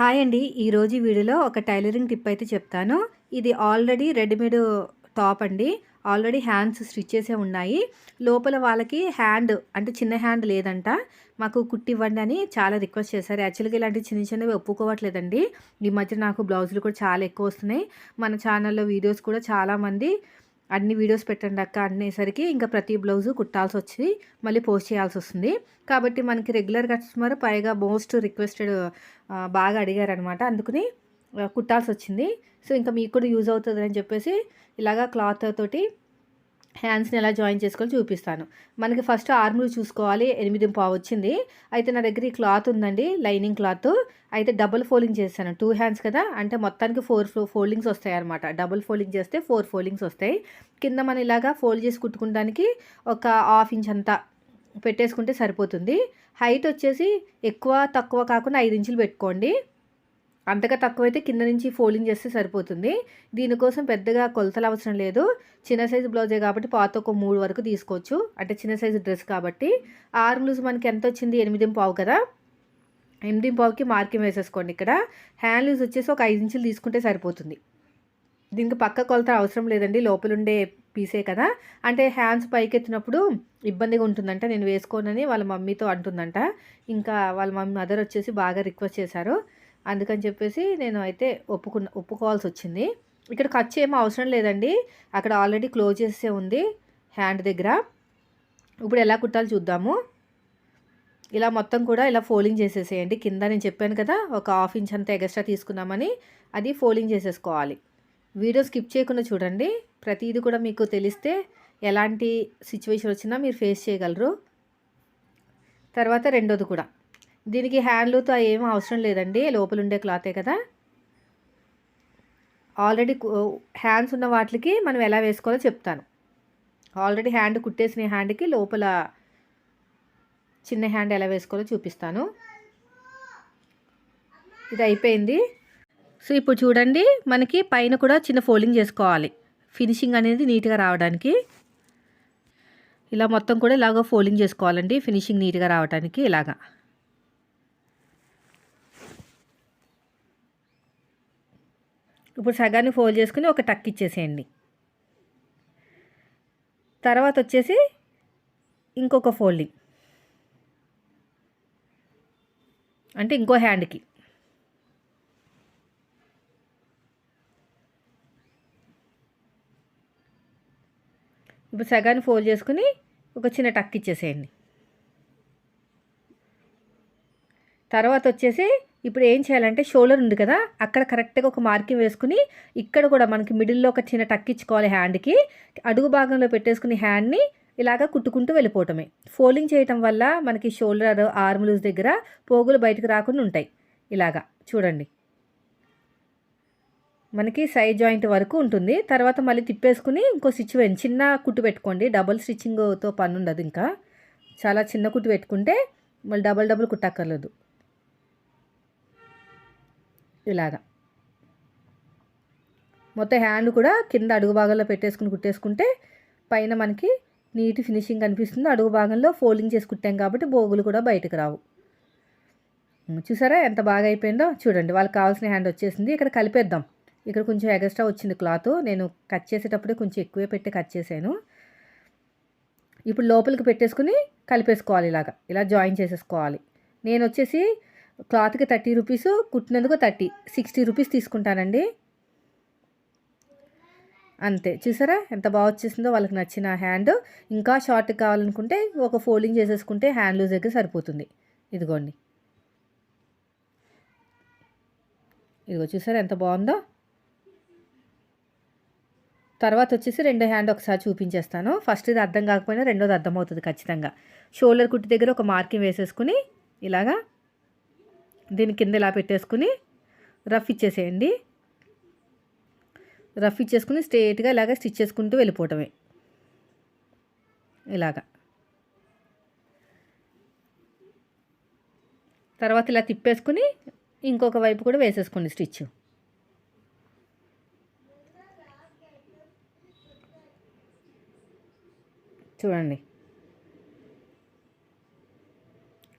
Hi అండి. ఈరోజు వీడియోలో ఒక టైలరింగ్ టిప్ అయితే చెప్తాను. ఇది ఆల్రెడీ రెడీమేడ్ టాప్ అండి. ఆల్రెడీ హ్యాండ్స్ స్టిచ్ చేసే ఉన్నాయి. లోపల వాళ్ళకి హ్యాండ్ అంటే చిన్న హ్యాండ్ లేదంట. మాకు కుట్టి ఇవ్వండి అని చాలా రిక్వెస్ట్ చేశారు. యాక్చువల్గా ఇలాంటి చిన్న చిన్నవి ఒప్పుకోవట్లేదండి. ఈ మధ్య నాకు బ్లౌజులు కూడా చాలా ఎక్కువ వస్తున్నాయి. మన ఛానల్లో వీడియోస్ కూడా చాలామంది అన్ని వీడియోస్ పెట్టండి అక్క అనేసరికి ఇంకా ప్రతి బ్లౌజు కుట్టాల్సి వచ్చి మళ్ళీ పోస్ట్ చేయాల్సి వస్తుంది కాబట్టి మనకి రెగ్యులర్ కస్టమర్ పైగా మోస్ట్ రిక్వెస్టెడ్ బాగా అడిగారనమాట అందుకని కుట్టాల్సి వచ్చింది సో ఇంకా మీకు కూడా యూజ్ అవుతుంది అని చెప్పేసి ఇలాగా క్లాత్ తోటి హ్యాండ్స్ని ఎలా జాయిన్ చేసుకోవాలి చూపిస్తాను. మనకి ఫస్ట్ ఆర్మ్లు చూసుకోవాలి. ఎనిమిది పావు వచ్చింది. అయితే నా దగ్గర ఈ క్లాత్ ఉందండి. లైనింగ్ క్లాత్ అయితే డబుల్ ఫోల్డింగ్ చేశాను టూ హ్యాండ్స్ కదా? అంటే మొత్తానికి ఫోర్ ఫోల్డింగ్స్ వస్తాయి అనమాట డబుల్ ఫోల్డింగ్ చేస్తే ఫోర్ ఫోల్డింగ్స్ వస్తాయి. కింద మనం ఇలాగా ఫోల్డ్ చేసి కుట్టుకోవడానికి ఒక హాఫ్ ఇంచ్ అంతా పెట్టేసుకుంటే సరిపోతుంది. హైట్ వచ్చేసి ఎక్కువ తక్కువ కాకుండా ఐదు ఇంచులు పెట్టుకోండి. అంతగా తక్కువైతే కింద నుంచి ఫోల్డింగ్ చేస్తే సరిపోతుంది. దీనికోసం పెద్దగా కొలతలు అవసరం లేదు. చిన్న సైజు బ్లౌజే కాబట్టి పాత ఒక మూడు వరకు తీసుకోవచ్చు. అంటే చిన్న సైజు డ్రెస్ కాబట్టి. ఆర్మ్ లూజ్ మనకి ఎంత వచ్చింది? ఎనిమిది పావు కదా? ఎనిమిది పావుకి మార్కింగ్ వేసేసుకోండి ఇక్కడ. హ్యాండ్ లూజ్ వచ్చేసి ఒక ఐదు ఇంచులు తీసుకుంటే సరిపోతుంది. దీనికి పక్క కొలత అవసరం లేదండి. లోపలుండే పీసే కదా. అంటే హ్యాండ్స్ పైకెత్తినప్పుడు ఇబ్బందిగా ఉంటుందంట. నేను వేసుకోనని వాళ్ళ మమ్మీతో అంటుందంట. ఇంకా వాళ్ళ మమ్మీ మదర్ వచ్చేసి బాగా రిక్వెస్ట్ చేశారు. అందుకని చెప్పేసి నేను అయితే ఒప్పుకున్న ఒప్పుకోవాల్సి వచ్చింది ఇక్కడ ఖర్చు ఏమో అవసరం లేదండి. అక్కడ ఆల్రెడీ క్లోజ్ చేసే ఉంది హ్యాండ్ దగ్గర. ఇప్పుడు ఎలా కుట్టాలో చూద్దాము. ఇలా మొత్తం కూడా ఇలా ఫోల్డింగ్ చేసేసేయండి. కింద నేను చెప్పాను కదా ఒక హాఫ్ ఇంచ్ అంతా ఎగస్ట్రా తీసుకున్నామని అది ఫోల్డింగ్ చేసేసుకోవాలి. వీడియో స్కిప్ చేయకుండా చూడండి. ప్రతిదీ కూడా మీకు తెలిస్తే ఎలాంటి సిచ్యువేషన్ వచ్చినా మీరు ఫేస్ చేయగలరు. తర్వాత రెండోది కూడా. దీనికి హ్యాండ్లూతో ఏం అవసరం లేదండి లోపల ఉండే క్లాతే కదా. ఆల్రెడీ హ్యాండ్స్ ఉన్న వాటికి మనం ఎలా వేసుకోవాలో చెప్తాను. ఆల్రెడీ హ్యాండ్ కుట్టేసిన హ్యాండ్కి లోపల చిన్న హ్యాండ్ ఎలా వేసుకోవాలో చూపిస్తాను. ఇది అయిపోయింది. సో ఇప్పుడు చూడండి మనకి పైన కూడా చిన్న ఫోల్డింగ్ చేసుకోవాలి. ఫినిషింగ్ అనేది నీట్గా రావడానికి. ఇలా మొత్తం కూడా ఇలాగ ఫోల్డింగ్ చేసుకోవాలండి ఫినిషింగ్ నీట్గా రావడానికి ఇలాగా. ఇప్పుడు సగాన్ని ఫోల్డ్ చేసుకుని ఒక టక్ ఇచ్చేసేయండి. తర్వాత వచ్చేసి ఇంకొక ఫోల్డింగ్. అంటే ఇంకో హ్యాండ్కి. ఇప్పుడు సగాన్ని ఫోల్డ్ చేసుకుని ఒక చిన్న టక్ ఇచ్చేసేయండి. తర్వాత వచ్చేసి ఇప్పుడు ఏం చేయాలంటే షోల్డర్ ఉంది కదా అక్కడ కరెక్ట్గా ఒక మార్కింగ్ వేసుకుని ఇక్కడ కూడా మనకి మిడిల్లో ఒక చిన్న టక్ ఇచ్చుకోవాలి హ్యాండ్కి. అడుగు భాగంలో పెట్టేసుకుని హ్యాండ్ని ఇలాగా కుట్టుకుంటూ వెళ్ళిపోవటమే. ఫోల్డింగ్ చేయటం వల్ల మనకి షోల్డర్ ఆర్మ్ లూజ్ దగ్గర పోగులు బయటకు రాకుండా ఉంటాయి. ఇలాగా చూడండి. మనకి సైడ్ జాయింట్ వరకు ఉంటుంది. తర్వాత మళ్ళీ తిప్పేసుకుని ఇంకో స్టిచ్ చిన్న కుట్టు పెట్టుకోండి. డబుల్ స్టిచ్చింగ్తో పని ఉండదు ఇంకా. చాలా చిన్న కుట్టు పెట్టుకుంటే మళ్ళీ డబల్ డబుల్ కుట్టక్కర్లేదు. ఇలాగా. మొత్తం హ్యాండ్ కూడా కింద అడుగు భాగంలో పెట్టేసుకుని కుట్టేసుకుంటే పైన మనకి నీట్ ఫినిషింగ్ కనిపిస్తుంది. అడుగు భాగంలో ఫోల్డింగ్ చేసి కుట్టాం కాబట్టి బోగులు కూడా బయటకు రావు. చూసారా ఎంత బాగా అయిపోయిందో? చూడండి వాళ్ళకి కావాల్సిన హ్యాండ్ వచ్చేసింది. ఇక్కడ కలిపేద్దాం. ఇక్కడ కొంచెం ఎగస్ట్రా వచ్చింది క్లాత్. నేను కట్ చేసేటప్పుడే కొంచెం ఎక్కువే పెట్టి కట్ చేశాను. ఇప్పుడు లోపలికి పెట్టేసుకుని కలిపేసుకోవాలి ఇలాగా. ఇలా జాయిన్ చేసేసుకోవాలి. నేను వచ్చేసి క్లాత్కి థర్టీ రూపీస్ కుట్టినందుకు థర్టీ సిక్స్టీ రూపీస్ తీసుకుంటానండి. అంతే. చూసారా? ఎంత బాగా వచ్చేసిందో వాళ్ళకి నచ్చిన హ్యాండ్. ఇంకా షార్ట్ కావాలనుకుంటే ఒక ఫోల్డింగ్ చేసేసుకుంటే హ్యాండ్ లూజ్ దగ్గర సరిపోతుంది. ఇదిగోండి. ఇదిగో చూసారా ఎంత బాగుందో? తర్వాత వచ్చేసి రెండో హ్యాండ్ ఒకసారి చూపించేస్తాను. ఫస్ట్ ఇది అర్థం కాకపోయినా రెండోది అర్థమవుతుంది ఖచ్చితంగా. షోల్డర్ కుట్టి దగ్గర ఒక మార్కింగ్ వేసేసుకుని ఇలాగా దీని కింద ఇలా పెట్టేసుకుని రఫ్ ఇచ్చేసేయండి. రఫ్ ఇచ్చేసుకుని స్ట్రేట్గా ఇలాగ స్టిచ్ చేసుకుంటూ వెళ్ళిపోవటమే. ఇలాగా. తర్వాత ఇలా తిప్పేసుకుని ఇంకొక వైపు కూడా వేసేసుకోండి స్టిచ్. చూడండి.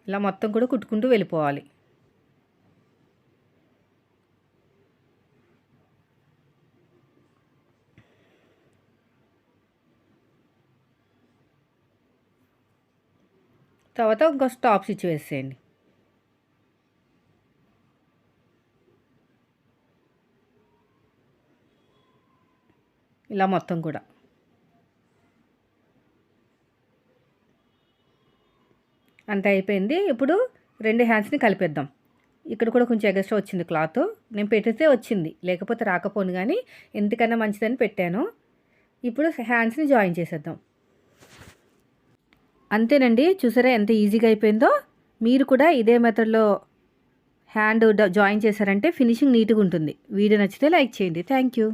ఇలా మొత్తం కూడా కుట్టుకుంటూ వెళ్ళిపోవాలి. తర్వాత ఇంకో స్టాప్ స్టిచ్ వేసేయండి. ఇలా మొత్తం కూడా. అంత అయిపోయింది. ఇప్పుడు రెండు హ్యాండ్స్ని కలిపేద్దాం. ఇక్కడ కూడా కొంచెం ఎగస్ట్రా వచ్చింది క్లాత్ నేను పెట్టితే వచ్చింది. లేకపోతే రాకపోను కానీ ఎందుకన్నా మంచిదని పెట్టాను. ఇప్పుడు హ్యాండ్స్ని జాయిన్ చేసేద్దాం. అంతేనండి. చూసారా ఎంత ఈజీగా అయిపోయిందో? మీరు కూడా ఇదే మెథడ్లో హ్యాండ్ జాయిన్ చేశారంటే ఫినిషింగ్ నీట్గా ఉంటుంది. వీడియో నచ్చితే లైక్ చేయండి. Thank you.